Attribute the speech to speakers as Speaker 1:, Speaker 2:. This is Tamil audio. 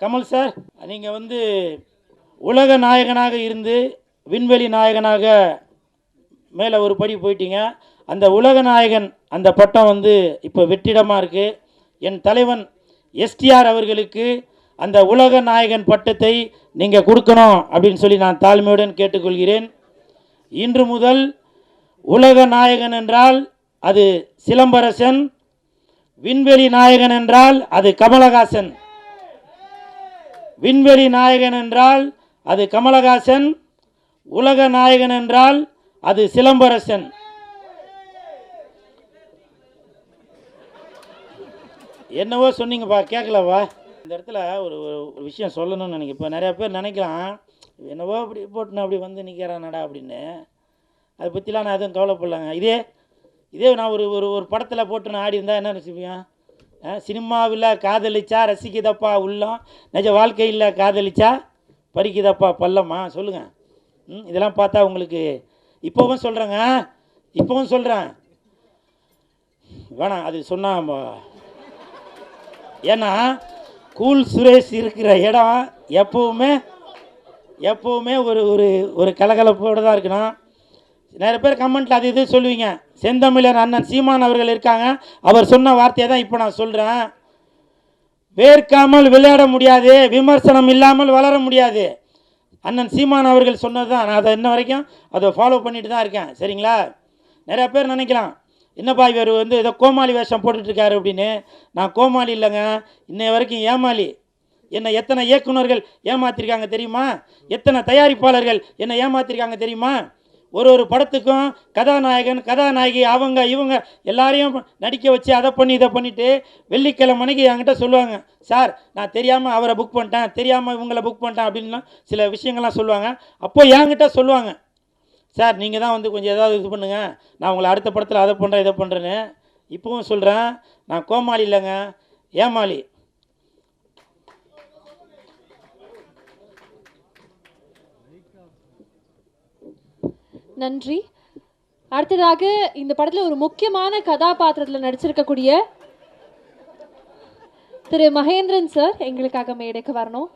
Speaker 1: கமல் சார் நீங்கள் வந்து உலக நாயகனாக இருந்து விண்வெளி நாயகனாக மேலே ஒரு படி போயிட்டீங்க. அந்த உலக நாயகன் அந்த பட்டம் வந்து இப்போ வெற்றிடமாக இருக்குது என் தலைவன் எஸ்டிஆர் அவர்களுக்கு அந்த உலக நாயகன் பட்டத்தை நீங்கள் கொடுக்கணும் அப்படின்னு சொல்லி நான் தாழ்மையுடன் கேட்டுக்கொள்கிறேன். இன்று முதல் உலக நாயகன் என்றால் அது சிலம்பரசன் விண்வெளி நாயகன் என்றால் அது கமலஹாசன். விண்வெளி நாயகன் என்றால் அது கமலஹாசன் உலக நாயகன் என்றால் அது சிலம்பரசன். என்னவோ சொன்னீங்கப்பா கேட்கலப்பா. இந்த இடத்துல ஒரு ஒரு- ஒரு விஷயம் சொல்லணும்னு நினைக்கிறேன். இப்போ நிறையா பேர் நினைக்கலாம் என்னவோ அப்படி போட்டுன்னு அப்படி வந்து நிற்கிறானடா அப்படின்னு. அதை பற்றிலாம் நான் எதுவும் கவலைப்படலாங்க. இதே இதே நான் ஒரு ஒரு ஒரு படத்தில் போட்டுன்னு ஆடி இருந்தால் என்ன நினச்சிப்பேன் சினிமாவில் காதலிச்சா ரசிக்குதப்பா உள்ளம் நிஜ வாழ்க்கையில் காதலிச்சா பறிக்குதப்பா பள்ளமா? சொல்லுங்கள் ம் இதெல்லாம் பார்த்தா உங்களுக்கு இப்போவும் சொல்கிறேங்க இப்போவும் சொல்கிறேன் வேணாம் அது சொன்னால் ஏன்னா கூல் சுரேஷ் இருக்கிற இடம் எப்போவுமே எப்போவுமே ஒரு ஒரு ஒரு கலகலப்போடு தான் இருக்கணும். நிறைய பேர் கமெண்ட்டில் அது இது சொல்லுவீங்க. செந்தமிழர் அண்ணன் சீமான் அவர்கள் இருக்காங்க. அவர் சொன்ன வார்த்தையை தான் இப்போ நான் சொல்கிறேன் வேர்க்காமல் விளையாட முடியாது. விமர்சனம் இல்லாமல் வளர முடியாது. அண்ணன் சீமான் அவர்கள் சொன்னது தான். நான் அதை இன்ன வரைக்கும் அதை ஃபாலோ பண்ணிட்டு தான் இருக்கேன். சரிங்களா? நிறைய பேர் நினைக்கலாம். என்னப்பா இவர் வந்து ஏதோ கோமாளி வேஷம் போட்டுட்ருக்காரு அப்படின்னு. நான் கோமாளி இல்லைங்க. இன்னைய வரைக்கும் ஏமாளி. என்னை எத்தனை இயக்குனர்கள் ஏமாத்திருக்காங்க தெரியுமா? எத்தனை தயாரிப்பாளர்கள் என்னை ஏமாத்திருக்காங்க தெரியுமா? ஒரு ஒரு படத்துக்கும் கதாநாயகன் கதாநாயகி அவங்க இவங்க எல்லாரையும் நடிக்க வச்சு அதை பண்ணி இதை பண்ணிவிட்டு வெள்ளிக்கிழமை மணிக்கு என்கிட்ட சொல்லுவாங்க சார் நான் தெரியாமல் அவரை புக் பண்ணிட்டேன் தெரியாமல் இவங்களை புக் பண்ணிட்டேன் அப்படின்லாம் சில விஷயங்கள்லாம் சொல்லுவாங்க. அப்போ என்கிட்ட சொல்லுவாங்க சார் நீங்கள் தான் வந்து கொஞ்சம் ஏதாவது இது பண்ணுங்கள் நான் உங்களை அடுத்த படத்தில் அதை பண்ணுறேன் இதை பண்ணுறேன்னு இப்போவும் சொல்கிறேன் நான் கோமாளி இல்லைங்க ஏமாளி.
Speaker 2: நன்றி. அடுத்ததாக இந்த படத்தில் ஒரு முக்கியமான கதாபாத்திரத்தில் நடிச்சிருக்கக்கூடிய திரு மகேந்திரன் சார் எங்களுக்காக மேடைக்கு வரணும்.